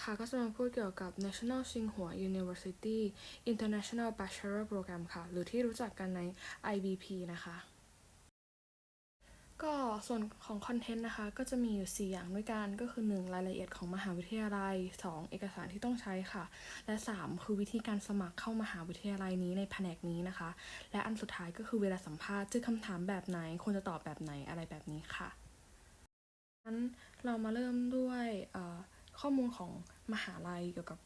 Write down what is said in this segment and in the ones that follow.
นะคะก็จะมาพูดเกี่ยวกับ National Tsinghua University International Bachelor Program ค่ะ หรือที่รู้จักกันใน IBP นะคะ ก็ส่วนของคอนเทนต์นะคะ ก็จะมีอยู่ 4 อย่างด้วยกัน ก็คือ 1. รายละเอียดของมหาวิทยาลัย 2. เอกสารที่ต้องใช้ค่ะ และ 3. คือวิธีการสมัครเข้ามหาวิทยาลัยนี้ในแผนกนี้นะคะ และอันสุดท้ายก็คือเวลาสัมภาษณ์เจอคำถามแบบไหนควรจะตอบแบบไหนอะไรแบบนี้ค่ะงั้นเรามาเริ่มด้วยข้อมูลของ มหาลัยเกี่ยวกับ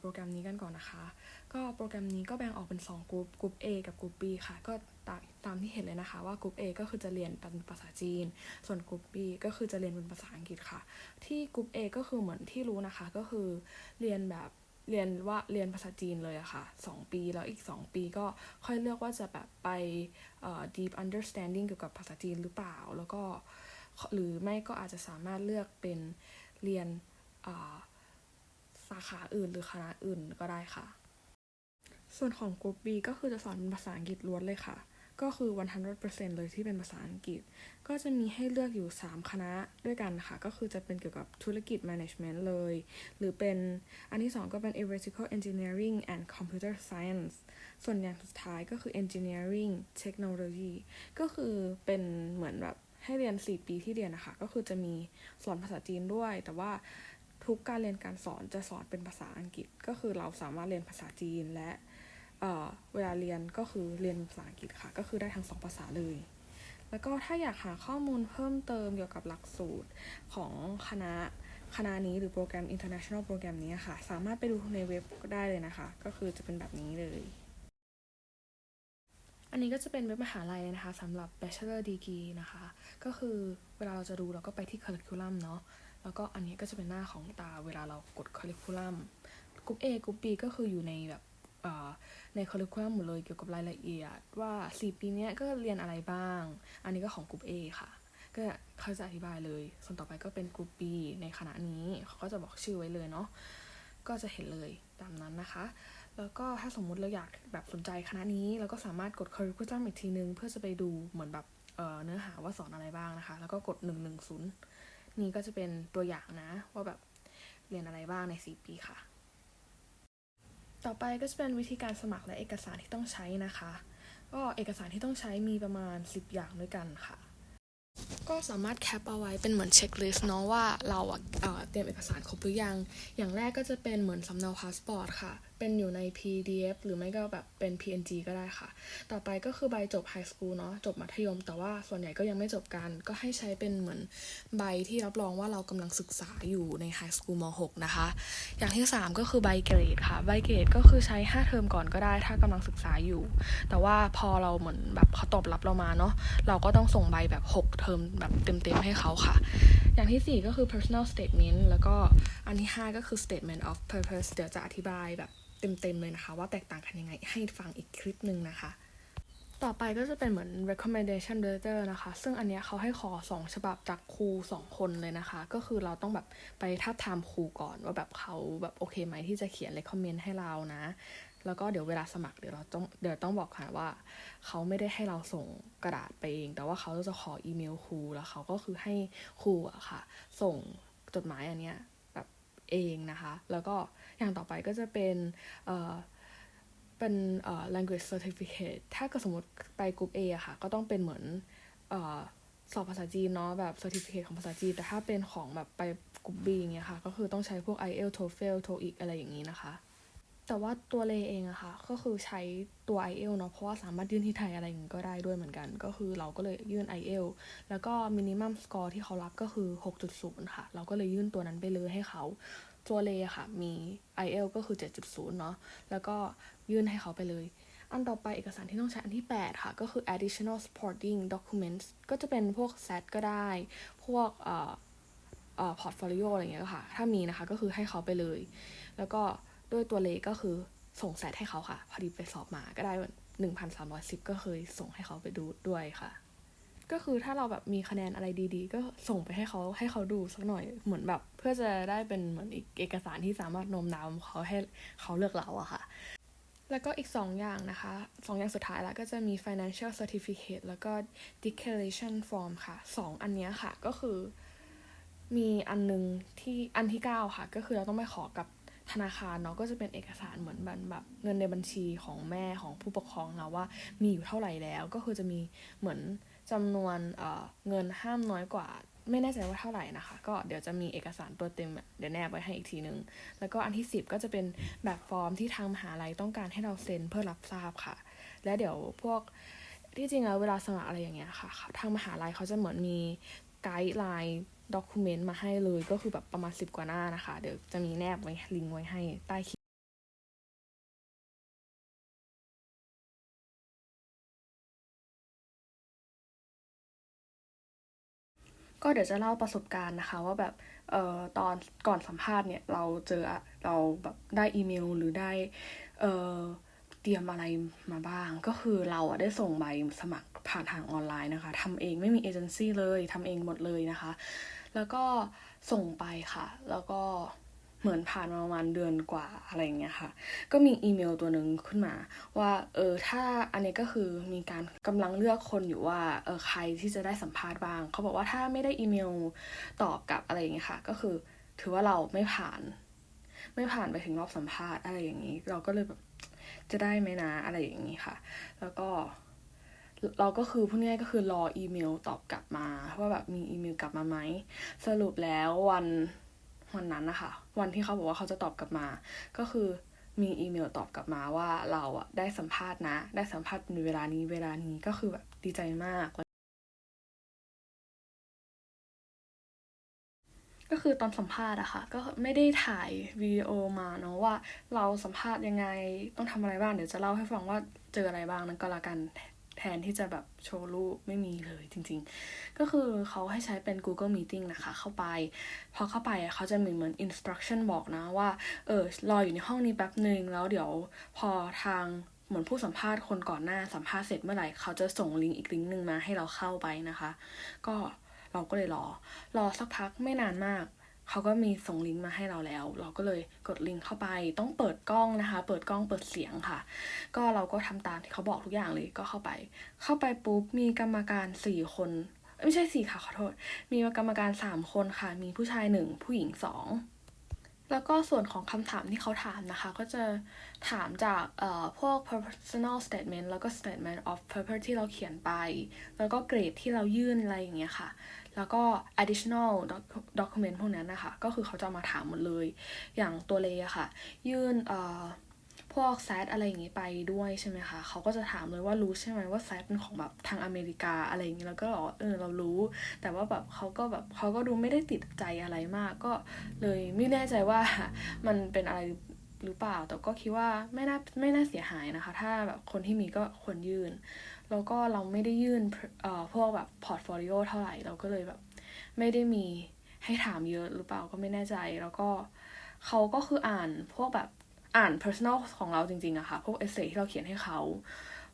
โปรแกรมนี้กันก่อนนะคะ ก็โปรแกรมนี้ก็แบ่งออกเป็น2กลุ่มกลุ่ม A กับกลุ่ม B ค่ะ ก็ตามตามที่เห็นเลยนะคะว่ากลุ่ม A ก็คือจะเรียนเป็นภาษาจีน ส่วนกลุ่ม B ก็คือจะเรียนเป็นภาษาอังกฤษค่ะ ที่กลุ่ม A ก็คือเหมือนที่รู้นะคะ ก็คือเรียนแบบเรียนว่าเรียนภาษาจีนเลยอะค่ะ2 ปีแล้วอีก 2 ปีก็ค่อยเลือกว่าจะแบบไป deep understanding เกี่ยวกับภาษาจีนหรือเปล่า แล้วก็หรือไม่ก็อาจจะสามารถเลือกเป็นเรียนอ่าาขาอื่นหรือคณะอื่นก็ได้ค่ะ ส่วนของกลุ่ม B ก็คือจะสอนเป็นภาษาอังกฤษล้วนเลยค่ะ ก็คือ 100%เลยที่เป็นภาษาอังกฤษ ก็จะมีให้เลือกอยู่ 3 คณะด้วยกันค่ะ ก็คือจะเป็นเกี่ยวกับธุรกิจ management เลย หรือเป็นอันที่ 2 ก็เป็น electrical engineering and computer science ส่วนอย่างสุดท้ายก็คือ engineering technology ก็คือเป็นเหมือนแบบให้เรียน 4 ปีที่เรียนนะคะ ก็คือจะมีสอนภาษาจีนด้วย แต่ว่า ทุกการเรียนการสอนจะสอนเป็นภาษาอังกฤษ ก็คือเราสามารถเรียนภาษาจีนและเเวลาเรียนก็คือเรียนภาษาอังกฤษค่ะ ก็คือได้ทั้งสองภาษาเลย แล้วก็ถ้าอยากหาข้อมูลเพิ่มเติมเกี่ยวกับหลักสูตรของคณะคณะนี้หรือโปรแกรม international โปรแกรมนี้ค่ะ สามารถไปดูในเว็บก็ได้เลยนะคะ ก็คือจะเป็นแบบนี้เลย อันนี้ก็จะเป็นเว็บมหาลัยนะคะสำหรับ bachelor degree นะคะ ก็คือเวลาเราจะดูเราก็ไปที่ curriculum เนาะ แล้วก็อันนี้ก็จะเป็นหน้าของตาเวลาเรากด curriculum กลุ่ม A กลุ่ม B ก็คืออยู่ในแบบเอ่อใน curriculum หมดเลยเกี่ยวกับรายละเอียด ว่า 4 ปีนี้ก็เรียนอะไรบ้าง อันนี้ก็ของกลุ่ม A ค่ะ ก็เขาจะอธิบายเลย ส่วนต่อไปก็เป็นกลุ่ม B ในคณะนี้เขาก็จะบอกชื่อไว้เลยเนาะก็จะเห็นเลยตามนั้นนะคะ แล้วก็ถ้าสมมุติเราอยากแบบสนใจคณะนี้เราก็สามารถกด curriculum อีกทีนึง เพื่อจะไปดูเหมือนแบบเอ่อเนื้อหาว่าสอนอะไรบ้างนะคะ แล้วก็กด 110 นี่ก็จะเป็นตัวอย่างนะ ว่าแบบเรียนอะไรบ้างใน 4 ปีค่ะ ต่อไปก็จะเป็นวิธีการสมัครและเอกสารที่ต้องใช้นะคะ ก็เอกสารที่ต้องใช้มีประมาณ 10 อย่างด้วยกันค่ะ ก็สามารถแคปเอาไว้เป็นเหมือนเช็คลิสต์เนาะว่าเราเตรียมเอกสารครบหรือยัง อย่างแรกก็จะเป็นเหมือนสำเนาพาสปอร์ตค่ะ เป็นอยู่ใน PDF หรือไม่ก็แบบเป็น PNG ก็ได้ค่ะ ต่อไปก็คือใบจบไฮสคูลเนาะจบมัธยม แต่ว่าส่วนใหญ่ก็ยังไม่จบกัน ก็ให้ใช้เป็นเหมือนใบที่รับรองว่าเรากำลังศึกษาอยู่ในไฮสคูลม .6 นะคะ อย่างที่ 3 ก็คือใบเกรดค่ะ ใบเกรดก็คือใช้ 5 เทอมก่อนก็ได้ ถ้ากำลังศึกษาอยู่ แต่ว่าพอเราเหมือนแบบเขาตอบรับเรามาเนาะเราก็ต้องส่งใบแบบ 6 เทอมแบบเต็มๆให้เขาค่ะ อย่างที่ 4 ก็คือ personal statement แล้วก็อันที่ 5 ก็คือ statement of purpose เดี๋ยวจะอธิบายแบบ เต็มๆเลยนะคะ ว่าแตกต่างกันยังไงให้ฟังอีกคลิปหนึ่งนะคะ ต่อไปก็จะเป็นเหมือน recommendation letter นะคะ ซึ่งอันเนี้ยเขาให้ขอ 2 ฉบับจากครู 2 คนเลยนะคะ ก็คือเราต้องแบบไปทับทามครูก่อนว่าแบบเขาแบบโอเคไหมที่จะเขียน recommend ให้เรานะ แล้วก็เดี๋ยวเวลาสมัครเดี๋ยวเราต้องเดี๋ยวต้องบอกค่ะว่า เขาไม่ได้ให้เราส่งกระดาษไปเอง แต่ว่าเขาจะขออีเมลครูแล้วเขาก็คือให้ครูอะค่ะ ส่งจดหมายอันเนี้ย เองนะคะ แล้วก็อย่างต่อไปก็จะเป็นเอ่อเป็น language certificate ถ้าก็สมมติไปกลุ่ม A อะค่ะ ก็ต้องเป็นเหมือนเอ่อสอบภาษาจีนเนาะแบบ certificate ของภาษาจีน แต่ถ้าเป็นของแบบไปกลุ่ม B อย่างเงี้ยค่ะ ก็คือต้องใช้พวก IELTS TOEFL TOEIC อะไรอย่างนี้นะคะ แต่ว่าตัวเลเองอะค่ะ ก็คือใช้ตัว IEL เนาะเพราะว่าสามารถยื่นที่ไทยอะไรอย่างงี้ก็ได้ด้วยเหมือนกัน ก็คือเราก็เลยยื่น IEL แล้วก็ minimum score ที่เขารับก็คือ 6.0 ค่ะ เราก็เลยยื่นตัวนั้นไปเลยให้เขาตัวเลอะค่ะ มี IEL ก็คือ 7.0 เนาะแล้วก็ยื่นให้เขาไปเลย อันต่อไปเอกสารที่ต้องใช้อันที่ 8 ค่ะ ก็คือ additional supporting documents ก็จะเป็นพวก SAT ก็ได้ พวกเอ่อเอ่อ portfolio อะไรเงี้ยค่ะ ถ้ามีนะคะก็คือให้เขาไปเลย แล้วก็ ด้วยตัวเลขก็คือส่งแซดให้เขาค่ะ พอดีไปสอบมาก็ได้หนึ่งพันสามร้อยสิบก็เคยส่งให้เขาไปดูด้วยค่ะ ก็คือถ้าเราแบบมีคะแนนอะไรดี ๆ ก็ส่งไปให้เขาให้เขาดูสักหน่อยเหมือนแบบ เพื่อจะได้เป็นเหมือนอีกเอกสารที่สามารถโน้มน้าวเขาให้เขาเลือกเราอะค่ะ แล้วก็อีก 2 อย่างนะคะสองอย่างสุดท้ายแล้วก็จะมี financial certificate แล้วก็ declaration form ค่ะ 2 อันนี้ค่ะก็คือมีอันนึงที่อันที่เก้าค่ะ ก็คือเราต้องไปขอกับ ธนาคารเนาะก็จะเป็นเอกสารเหมือนแบบเงินในบัญชีของแม่ของผู้ปกครองเราว่ามีอยู่เท่าไหร่แล้ว ก็คือจะมีเหมือนจำนวนเงินห้ามน้อยกว่า ไม่แน่ใจว่าเท่าไหร่นะคะ ก็เดี๋ยวจะมีเอกสารตัวเต็มเดี๋ยวแนบไว้ให้อีกทีนึง แล้วก็อันที่ 10 ก็จะเป็นแบบฟอร์มที่ทางมหาลัยต้องการให้เราเซ็นเพื่อรับทราบค่ะ และเดี๋ยวพวกที่จริงแล้วเวลาสมัครอะไรอย่างเงี้ยค่ะ ทางมหาลัยเขาจะเหมือนมีไกด์ไลน์ ด็อกิเมนต์มาให้เลยก็คือแบบประมาณ 10 กว่าหน้านะคะ เดี๋ยวจะมีแนบไว้ลิงก์ไว้ให้ใต้คลิปก็เดี๋ยวจะเล่าประสบการณ์นะคะ ว่าแบบเอ่อตอนก่อนสัมภาษณ์เนี่ยเราเจอเราแบบได้อีเมลหรือได้เอ่อเตรียมอะไรมาบ้าง ก็คือเราอะได้ส่งใบสมัครผ่านทางออนไลน์นะคะทำเองไม่มีเอเจนซี่เลยทำเองหมดเลยนะคะ แล้วก็ส่งไปค่ะ แล้วก็เหมือนผ่านมาประมาณเดือนกว่าอะไรอย่างเงี้ยค่ะ ก็มีอีเมลตัวหนึ่งขึ้นมา ว่าเออถ้าอันนี้ก็คือมีการกำลังเลือกคนอยู่ว่าเออใครที่จะได้สัมภาษณ์บ้าง เขาบอกว่าถ้าไม่ได้อีเมลตอบกลับอะไรอย่างเงี้ยค่ะ ก็คือถือว่าเราไม่ผ่าน ไม่ผ่านไปถึงรอบสัมภาษณ์อะไรอย่างนี้ เราก็เลยแบบจะได้ไหมนะอะไรอย่างนี้ค่ะ แล้วก็ เราก็คือพูดง่ายก็คือรออีเมลตอบกลับมาว่าแบบมีอีเมลกลับมาไหมสรุปแล้ววันวันนั้นนะคะวันที่เขาบอกว่าเขาจะตอบกลับมา ก็คือมีอีเมลตอบกลับมาว่าเราอะได้สัมภาษณ์นะ ได้สัมภาษณ์ในเวลานี้เวลานี้ก็คือแบบดีใจมาก ก็คือตอนสัมภาษณ์อะค่ะ ก็ไม่ได้ถ่ายวิดีโอมาเนาะว่า เราสัมภาษณ์ยังไงต้องทำอะไรบ้างเดี๋ยวจะเล่าให้ฟังว่าเจออะไรบ้างนั้นก็แล้วกัน แทนที่จะแบบโชว์รูปไม่มีเลยจริงๆ ก็คือเขาให้ใช้เป็น Google Meeting นะคะ เข้าไป พอเข้าไปเขาจะมีเหมือน instruction บอกนะว่า เออ รออยู่ในห้องนี้แป๊บหนึ่งแล้วเดี๋ยวพอทางเหมือนผู้สัมภาษณ์คนก่อนหน้าสัมภาษณ์เสร็จเมื่อไหร่ เขาจะส่งลิงก์อีกลิงก์หนึ่งมาให้เราเข้าไปนะคะ ก็เราก็เลยรอ รอสักพักไม่นานมาก เขาก็มีส่งลิงก์มาให้เราแล้ว เราก็เลยกดลิงก์เข้าไป ต้องเปิดกล้องนะคะ เปิดกล้องเปิดเสียงค่ะ ก็เราก็ทำตามที่เขาบอกทุกอย่างเลยก็เข้าไป เข้าไปปุ๊บมีกรรมการสี่คนไม่ใช่สี่ค่ะขอโทษ มีกรรมการสามคนค่ะ มีผู้ชายหนึ่งผู้หญิงสอง แล้วก็ส่วนของคำถามที่เขาถามนะคะ ก็จะถามจากเอ่อพวก personal statement แล้วก็ statement of purpose ที่เราเขียนไป แล้วก็เกรดที่เรายื่นอะไรอย่างเงี้ยค่ะ แล้วก็ additional document พวกนั้นนะคะ ก็คือเขาจะมาถามหมดเลย อย่างตัวเลอะค่ะ ยื่นเอ่อ พวกแซดอะไรอย่างงี้ไปด้วยใช่ไหมคะเขาก็จะถามเลยว่ารู้ใช่ไหมว่าแซดเป็นของแบบทางอเมริกาอะไรอย่างงี้แล้วก็บอกเออเรารู้ แต่ว่าแบบเขาก็แบบเขาก็ดูไม่ได้ติดใจอะไรมาก ก็เลยไม่แน่ใจว่ามันเป็นอะไรหรือเปล่า แต่ก็คิดว่าไม่น่าไม่น่าเสียหายนะคะ ถ้าแบบคนที่มีก็ควรยื่น แล้วก็เราไม่ได้ยื่นเอ่อพวกแบบพอร์ตโฟลิโอเท่าไหร่เราก็เลยแบบ ไม่ได้มีให้ถามเยอะหรือเปล่าก็ไม่แน่ใจ แล้วก็เขาก็คืออ่านพวกแบบ อ่าน personal ของเราจริงๆอะค่ะ พวกเอเซที่เราเขียนให้เขา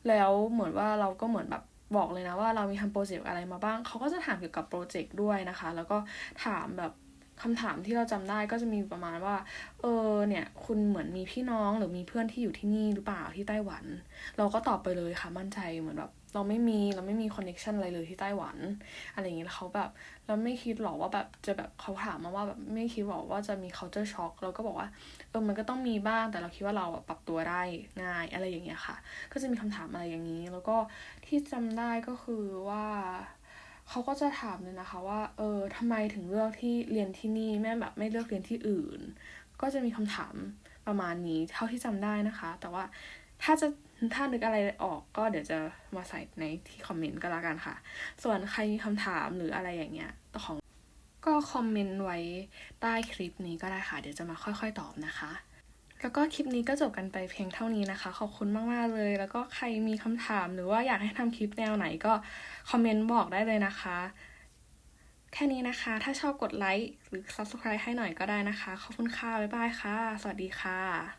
แล้วเหมือนว่าเราก็เหมือนแบบบอกเลยนะว่าเรามีทำโปรเจกต์อะไรมาบ้าง เขาก็จะถามเกี่ยวกับโปรเจกต์ด้วยนะคะ แล้วก็ถามแบบคำถามที่เราจำได้ก็จะมีประมาณว่า เออ เนี่ย คุณเหมือนมีพี่น้องหรือมีเพื่อนที่อยู่ที่นี่หรือเปล่าที่ไต้หวัน เราก็ตอบไปเลยค่ะมั่นใจเหมือนแบบ เราไม่มีเราไม่มีคอนเน็ชันอะไรเลยที่ไต้หวันอะไรอย่างเงี้ยแล้วเขาแบบเราไม่คิดหรอกว่าแบบจะแบบเขาถามมาว่าแบบไม่คิดหรอกว่าจะมี culture shock เราก็บอกว่าเออมันก็ต้องมีบ้างแต่เราคิดว่าเราปรับตัวได้ง่ายอะไรอย่างเงี้ยค่ะ ก็จะมีคำถามอะไรอย่างนี้ แล้วก็ที่จำได้ก็คือว่าเขาก็จะถามเลยนะคะว่าเออทำไมถึงเลือกที่เรียนที่นี่แม่แบบไม่เลือกเรียนที่อื่น ก็จะมีคำถามประมาณนี้เท่าที่จำได้นะคะ แต่ว่าถ้าจะ ถ้านึกอะไรออกก็เดี๋ยวจะมาใส่ในที่คอมเมนต์ก็แล้วกันค่ะ ส่วนใครมีคำถามหรืออะไรอย่างเงี้ยของก็คอมเมนต์ไว้ใต้คลิปนี้ก็ได้ค่ะ เดี๋ยวจะมาค่อย ๆ ตอบนะคะ แล้วก็คลิปนี้ก็จบกันไปเพียงเท่านี้นะคะ ขอบคุณมากๆเลย แล้วก็ใครมีคำถามหรือว่าอยากให้ทำคลิปแนวไหนก็คอมเมนต์บอกได้เลยนะคะ แค่นี้นะคะ ถ้าชอบกดไลค์หรือ subscribe ให้หน่อยก็ได้นะคะ ขอบคุณค่ะ บ๊ายบายค่ะ สวัสดีค่ะ